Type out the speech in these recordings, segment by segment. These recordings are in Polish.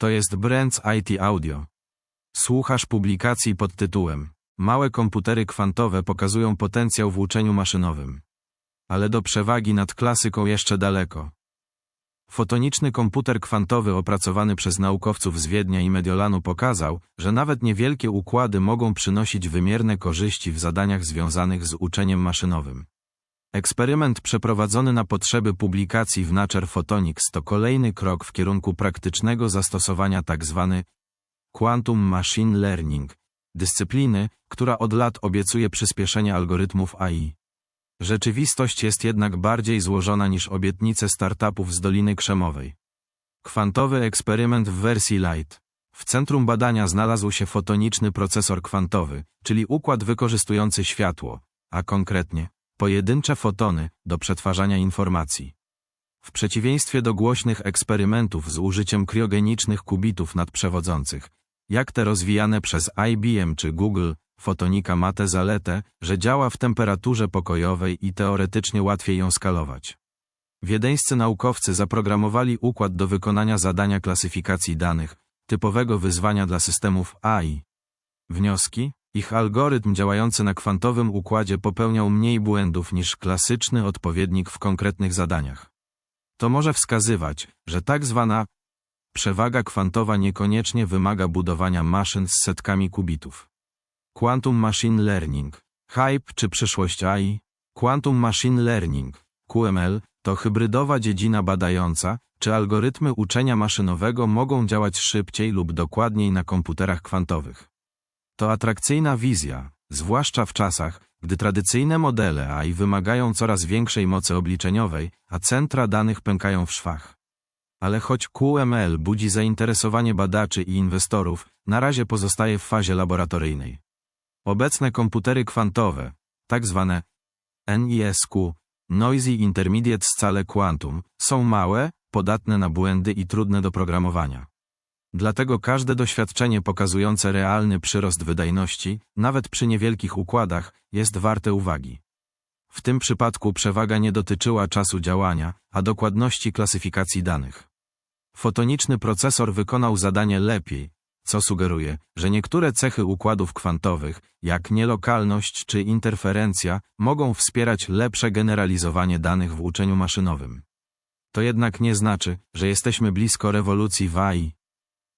To jest Brands IT Audio. Słuchasz publikacji pod tytułem Małe komputery kwantowe pokazują potencjał w uczeniu maszynowym. Ale do przewagi nad klasyką jeszcze daleko. Fotoniczny komputer kwantowy opracowany przez naukowców z Wiednia i Mediolanu pokazał, że nawet niewielkie układy mogą przynosić wymierne korzyści w zadaniach związanych z uczeniem maszynowym. Eksperyment przeprowadzony na potrzeby publikacji w Nature Photonics to kolejny krok w kierunku praktycznego zastosowania tzw. Quantum Machine Learning, dyscypliny, która od lat obiecuje przyspieszenie algorytmów AI. Rzeczywistość jest jednak bardziej złożona niż obietnice startupów z Doliny Krzemowej. Kwantowy eksperyment w wersji light. W centrum badania znalazł się fotoniczny procesor kwantowy, czyli układ wykorzystujący światło, a konkretnie pojedyncze fotony do przetwarzania informacji. W przeciwieństwie do głośnych eksperymentów z użyciem kriogenicznych kubitów nadprzewodzących, jak te rozwijane przez IBM czy Google, fotonika ma tę zaletę, że działa w temperaturze pokojowej i teoretycznie łatwiej ją skalować. Wiedeńscy naukowcy zaprogramowali układ do wykonania zadania klasyfikacji danych, typowego wyzwania dla systemów AI. Wnioski? Ich algorytm działający na kwantowym układzie popełniał mniej błędów niż klasyczny odpowiednik w konkretnych zadaniach. To może wskazywać, że tak zwana przewaga kwantowa niekoniecznie wymaga budowania maszyn z setkami kubitów. Quantum Machine Learning. Hype czy przyszłość AI? Quantum Machine Learning, QML, to hybrydowa dziedzina badająca, czy algorytmy uczenia maszynowego mogą działać szybciej lub dokładniej na komputerach kwantowych. To atrakcyjna wizja, zwłaszcza w czasach, gdy tradycyjne modele AI wymagają coraz większej mocy obliczeniowej, a centra danych pękają w szwach. Ale choć QML budzi zainteresowanie badaczy i inwestorów, na razie pozostaje w fazie laboratoryjnej. Obecne komputery kwantowe, tak zwane NISQ, Noisy Intermediate Scale Quantum, są małe, podatne na błędy i trudne do programowania. Dlatego każde doświadczenie pokazujące realny przyrost wydajności, nawet przy niewielkich układach, jest warte uwagi. W tym przypadku przewaga nie dotyczyła czasu działania, a dokładności klasyfikacji danych. Fotoniczny procesor wykonał zadanie lepiej, co sugeruje, że niektóre cechy układów kwantowych, jak nielokalność czy interferencja, mogą wspierać lepsze generalizowanie danych w uczeniu maszynowym. To jednak nie znaczy, że jesteśmy blisko rewolucji w AI.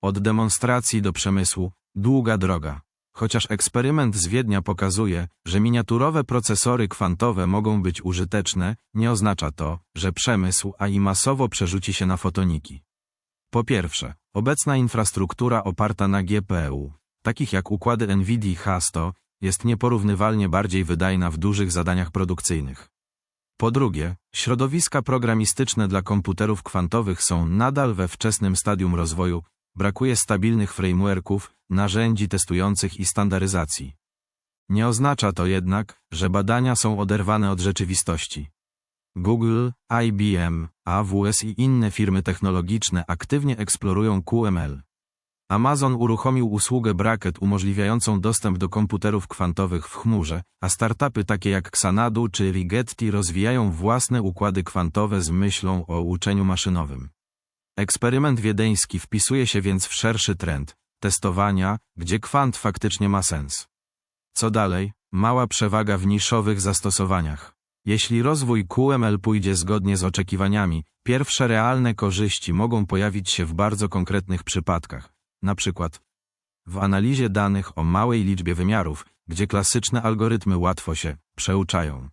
Od demonstracji do przemysłu, długa droga. Chociaż eksperyment z Wiednia pokazuje, że miniaturowe procesory kwantowe mogą być użyteczne, nie oznacza to, że przemysł AI masowo przerzuci się na fotoniki. Po pierwsze, obecna infrastruktura oparta na GPU, takich jak układy NVIDIA H100, jest nieporównywalnie bardziej wydajna w dużych zadaniach produkcyjnych. Po drugie, środowiska programistyczne dla komputerów kwantowych są nadal we wczesnym stadium rozwoju, brakuje stabilnych frameworków, narzędzi testujących i standaryzacji. Nie oznacza to jednak, że badania są oderwane od rzeczywistości. Google, IBM, AWS i inne firmy technologiczne aktywnie eksplorują QML. Amazon uruchomił usługę Bracket umożliwiającą dostęp do komputerów kwantowych w chmurze, a startupy takie jak Xanadu czy Rigetti rozwijają własne układy kwantowe z myślą o uczeniu maszynowym. Eksperyment wiedeński wpisuje się więc w szerszy trend testowania, gdzie kwant faktycznie ma sens. Co dalej? Mała przewaga w niszowych zastosowaniach. Jeśli rozwój QML pójdzie zgodnie z oczekiwaniami, pierwsze realne korzyści mogą pojawić się w bardzo konkretnych przypadkach, na przykład w analizie danych o małej liczbie wymiarów, gdzie klasyczne algorytmy łatwo się przeuczają.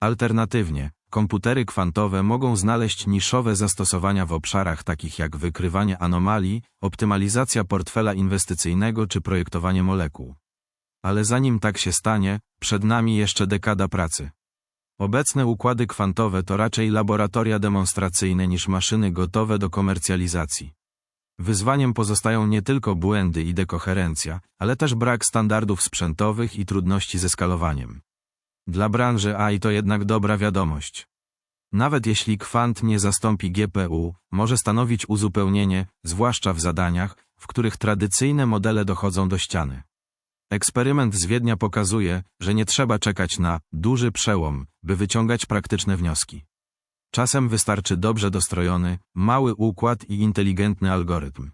Alternatywnie, komputery kwantowe mogą znaleźć niszowe zastosowania w obszarach takich jak wykrywanie anomalii, optymalizacja portfela inwestycyjnego czy projektowanie molekuł. Ale zanim tak się stanie, przed nami jeszcze dekada pracy. Obecne układy kwantowe to raczej laboratoria demonstracyjne niż maszyny gotowe do komercjalizacji. Wyzwaniem pozostają nie tylko błędy i dekoherencja, ale też brak standardów sprzętowych i trudności ze skalowaniem. Dla branży AI to jednak dobra wiadomość. Nawet jeśli kwant nie zastąpi GPU, może stanowić uzupełnienie, zwłaszcza w zadaniach, w których tradycyjne modele dochodzą do ściany. Eksperyment z Wiednia pokazuje, że nie trzeba czekać na duży przełom, by wyciągać praktyczne wnioski. Czasem wystarczy dobrze dostrojony, mały układ i inteligentny algorytm.